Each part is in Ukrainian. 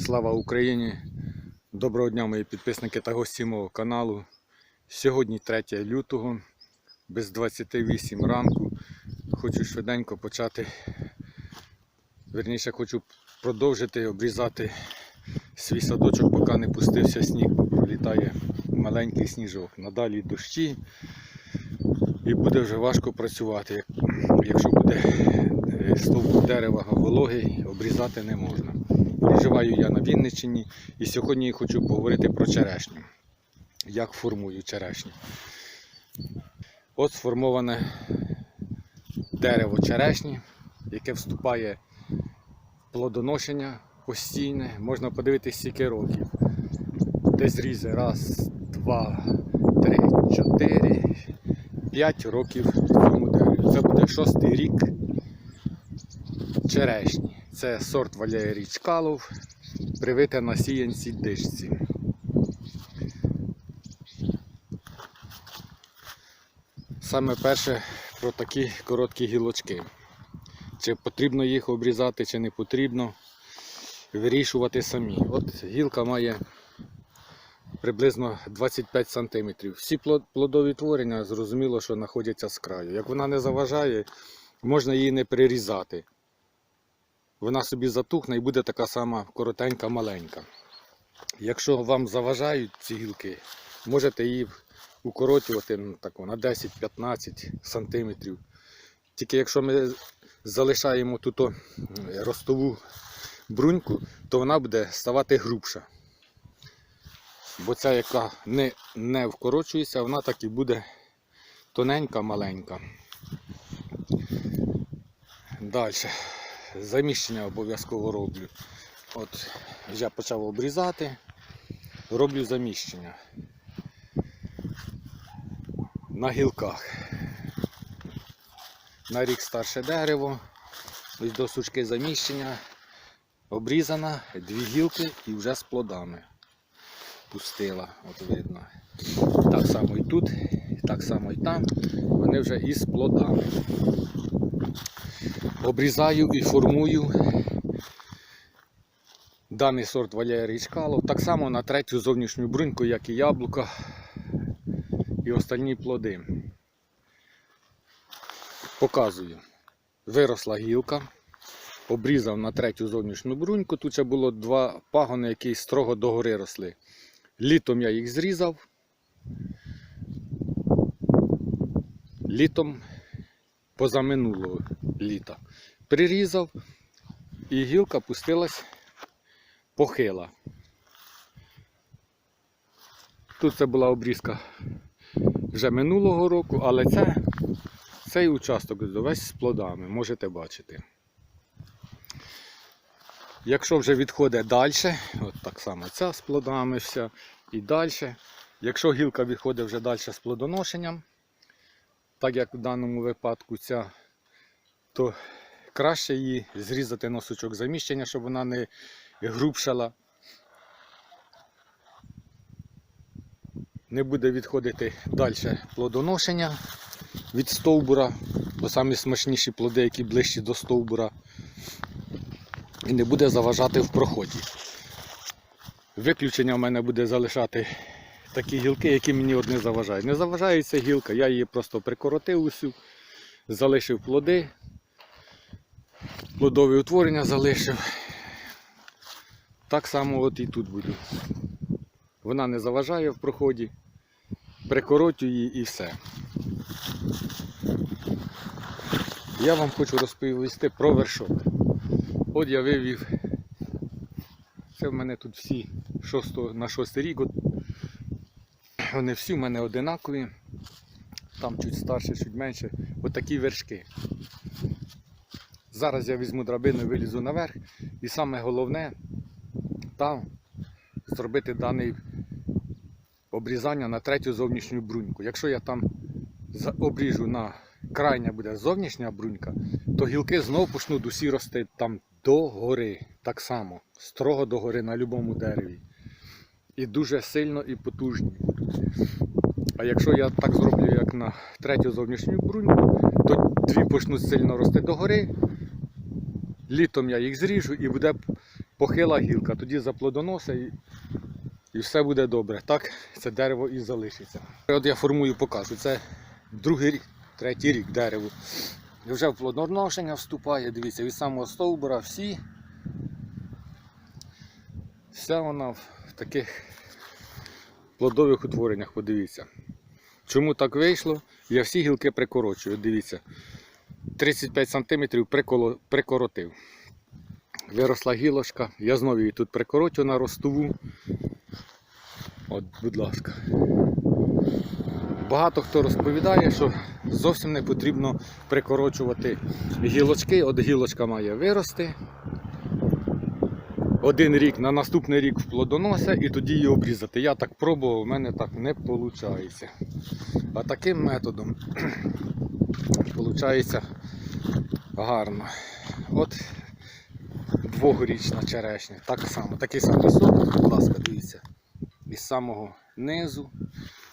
Слава Україні! Доброго дня, мої підписники та гості мого каналу. Сьогодні 3 лютого, без 28 ранку. Хочу швиденько почати. Верніше хочу продовжити обрізати свій садочок, поки не пустився сніг, бо пролітає маленький сніжок. Надалі дощі і буде вже важко працювати. Якщо буде е, стовбур дерева вологий, обрізати не можна. Проживаю я на Вінниччині і сьогодні я хочу поговорити про черешню. Як формую черешню. От сформоване дерево черешні, яке вступає в плодоношення постійне. Можна подивитися скільки років. Де зрізи раз, два, три, чотири, п'ять років цьому дереву. Це буде шостий рік черешні. Це сорт Валерій Чкалов, привите на сіянці дишці. Саме перше про такі короткі гілочки. Чи потрібно їх обрізати, чи не потрібно, вирішувати самі. От гілка має приблизно 25 см. Всі плодові творення зрозуміло, що знаходяться з краю. Як вона не заважає, можна її не прирізати вона собі затухне і буде така сама коротенька, маленька. Якщо вам заважають ці гілки, можете її укоротювати на 10-15 сантиметрів. Тільки якщо ми залишаємо тут ростову бруньку, то вона буде ставати грубша. Бо ця, яка не, не вкорочується, вона так і буде тоненька, маленька. Далі заміщення обов'язково роблю. От я почав обрізати, роблю заміщення на гілках. На рік старше дерево, ось до сучки заміщення, обрізана, дві гілки і вже з плодами пустила, от видно. Так само і тут, так само і там, вони вже із плодами обрізаю і формую даний сорт Валерій Чкалов. Так само на третю зовнішню бруньку, як і яблука і остальні плоди. Показую. Виросла гілка, обрізав на третю зовнішню бруньку. Тут ще було два пагони, які строго догори росли. Літом я їх зрізав. Літом позаминулого літа. Прирізав і гілка пустилась похила. Тут це була обрізка вже минулого року, але це, цей участок весь з плодами, можете бачити. Якщо вже відходить далі, от так само ця з плодами вся і далі. Якщо гілка відходить вже далі з плодоношенням, так як в даному випадку ця, то краще її зрізати носочок заміщення, щоб вона не грубшала. Не буде відходити далі плодоношення від стовбура, бо самі смачніші плоди, які ближчі до стовбура, і не буде заважати в проході. Виключення в мене буде залишати такі гілки, які мені от не заважають. Не заважає ця гілка, я її просто прикоротив усю, залишив плоди, плодові утворення залишив. Так само от і тут буду. Вона не заважає в проході, прикоротю її і все. Я вам хочу розповісти про вершок. От я вивів. Це в мене тут всі 6 на 6 рік. От вони всі в мене одинакові. Там чуть старше, чуть менше. От такі вершки. Зараз я візьму драбину, вилізу наверх. І саме головне там зробити дане обрізання на третю зовнішню бруньку. Якщо я там обріжу на крайня буде зовнішня брунька, то гілки знову почнуть усі рости там до гори. Так само, строго до гори на будь-якому дереві. І дуже сильно і потужні. А якщо я так зроблю, як на третю зовнішню бруньку, то дві почнуть сильно рости догори. Літом я їх зріжу і буде похила гілка, тоді заплодоносить і, і все буде добре. Так це дерево і залишиться. От я формую, покажу. Це другий рік, третій рік дереву. Вже в плодоношення вступає, дивіться, від самого стовбура всі. Вся вона в таких плодових утвореннях, подивіться. Чому так вийшло? Я всі гілки прикорочую, дивіться. 35 см прикоротив. Виросла гілочка, я знову її тут прикорочу на ростову. От, будь ласка. Багато хто розповідає, що зовсім не потрібно прикорочувати гілочки. От гілочка має вирости. Один рік на наступний рік в плодонося і тоді її обрізати. Я так пробував, у мене так не виходить. А таким методом виходить гарно. От двогорічна черешня. Так само, такий самий сорт, будь ласка, дивіться. Із самого низу,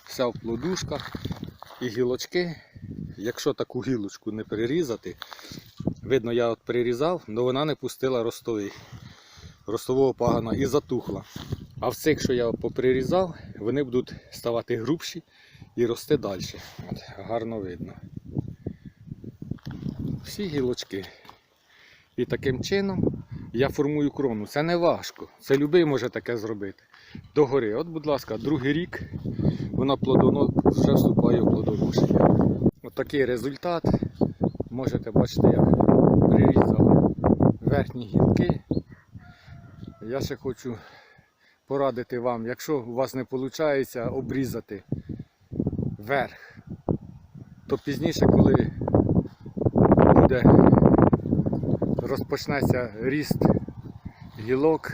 вся в плодушках і гілочки. Якщо таку гілочку не перерізати, видно, я от перерізав, але вона не пустила ростовий, ростового пагана і затухла. А в цих, що я поприрізав, вони будуть ставати грубші і рости далі. От, гарно видно. Всі гілочки. І таким чином я формую крону. Це не важко. Це любий може таке зробити. Догори. От, будь ласка, другий рік вона плодоно... вже вступає в плодоношення. От такий результат. Можете бачити, як прирізали верхні гілки. Я ще хочу порадити вам, якщо у вас не виходить обрізати верх, то пізніше, коли буде розпочнеться ріст гілок,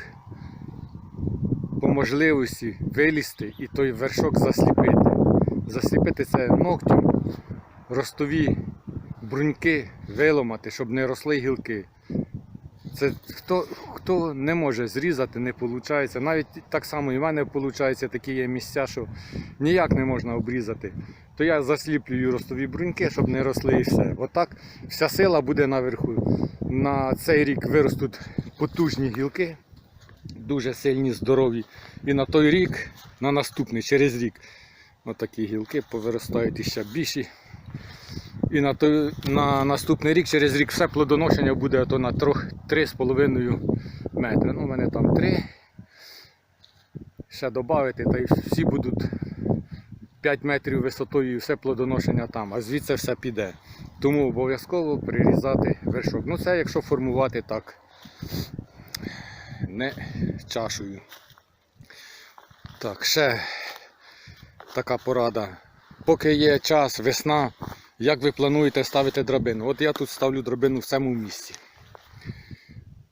по можливості вилізти і той вершок засліпити. Засліпити це ногтем, ростові бруньки виламати, щоб не росли гілки. Це хто, хто не може зрізати, не виходить. Навіть так само і в мене виходить такі є місця, що ніяк не можна обрізати. То я засліплюю ростові бруньки, щоб не росли і все. Отак вся сила буде наверху. На цей рік виростуть потужні гілки, дуже сильні, здорові. І на той рік, на наступний, через рік, отакі гілки повиростають іще більші. І на, той, на наступний рік, через рік, все плодоношення буде то на 3,5 метри. Ну, у мене там 3. Ще додати, та й всі будуть 5 метрів висотою і все плодоношення там, а звідси все піде. Тому обов'язково прирізати вершок. Ну це якщо формувати так, не чашею. Так, ще така порада. Поки є час, весна, як ви плануєте ставити драбину? От я тут ставлю драбину в цьому місці.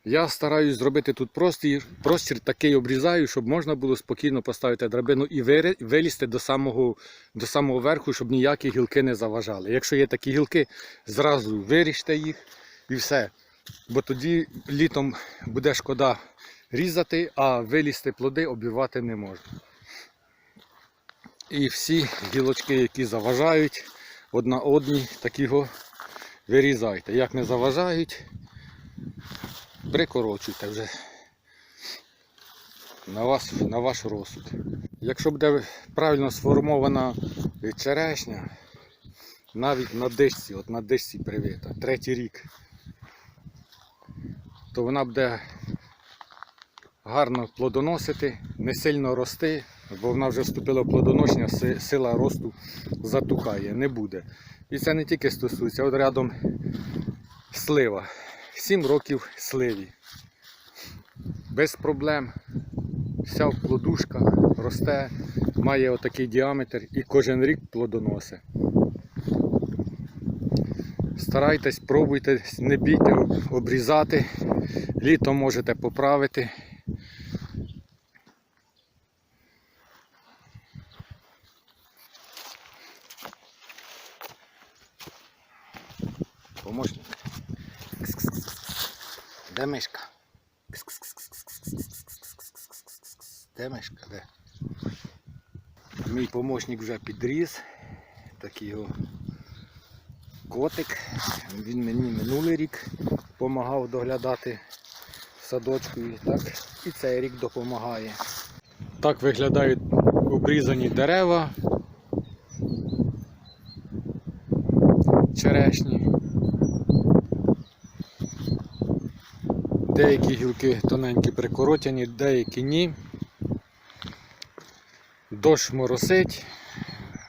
Я стараюсь зробити тут простір, простір такий обрізаю, щоб можна було спокійно поставити драбину і вилізти до самого, до самого верху, щоб ніякі гілки не заважали. Якщо є такі гілки, зразу виріжте їх і все. Бо тоді літом буде шкода різати, а вилізти плоди обірвати не можна. І всі гілочки, які заважають одна одній, такі його вирізайте. Як не заважають, прикорочуйте вже на, вас, на ваш розсуд. Якщо буде правильно сформована черешня, навіть на дишці, от на дишці привита, третій рік, то вона буде гарно плодоносити, не сильно рости, бо вона вже вступила в плодоношення, сила росту затухає, не буде. І це не тільки стосується, от рядом слива. 7 років сливі. Без проблем. Вся в плодушках росте, має отакий діаметр і кожен рік плодоносить. Старайтесь, пробуйте, не бійте обрізати. Літом можете поправити. Помощник. Де мишка? Де мишка? Де? Мій помощник вже підріс. Такий його котик. Він мені минулий рік допомагав доглядати садочку. І так і цей рік допомагає. Так виглядають обрізані дерева. Черешні. Деякі гілки тоненькі прикоротяні, деякі ні. Дощ моросить,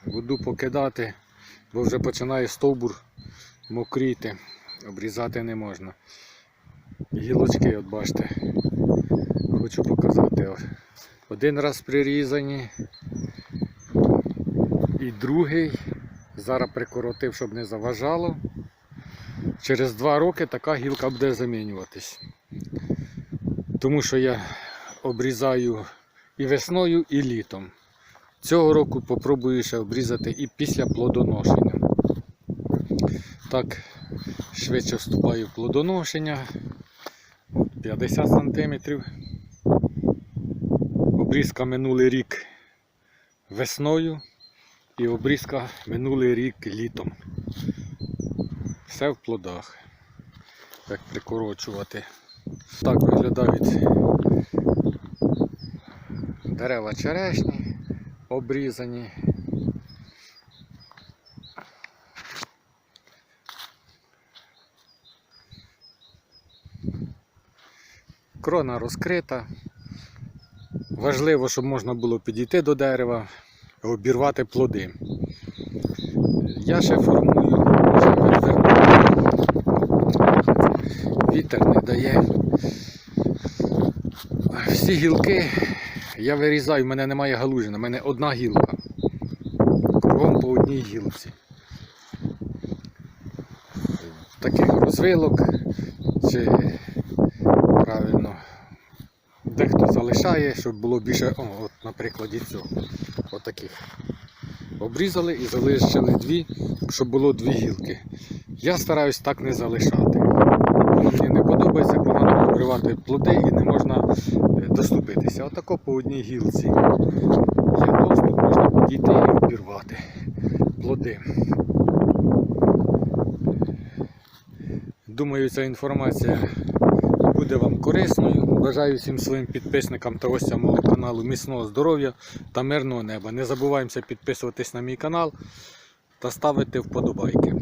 буду покидати, бо вже починає стовбур мокріти, обрізати не можна. Гілочки, от бачите, хочу показати. Один раз прирізані, і другий. Зараз прикоротив, щоб не заважало. Через два роки така гілка буде замінюватись. Тому що я обрізаю і весною, і літом. Цього року попробую ще обрізати і після плодоношення. Так, швидше вступаю в плодоношення. 50 см. Обрізка минулий рік весною і обрізка минулий рік літом. Все в плодах. Як прикорочувати. Так виглядають дерева черешні, обрізані. Крона розкрита. Важливо, щоб можна було підійти до дерева, обірвати плоди. Я ще формую, вже відверну. Вітер не дає. Всі гілки я вирізаю, в мене немає галужина, в мене одна гілка. Кругом по одній гілці. Таких розвилок, чи правильно, дехто залишає, щоб було більше, о, от на цього. Отаких. Обрізали і залишили дві, щоб було дві гілки. Я стараюсь так не залишати. Мені не подобається, бо треба обривати плоди і не можна е, доступитися. Отако по одній гілці. Є доступ, можна підійти і обірвати плоди. Думаю, ця інформація буде вам корисною. Бажаю всім своїм підписникам та гостям мого каналу міцного здоров'я та мирного неба. Не забуваємося підписуватись на мій канал та ставити вподобайки.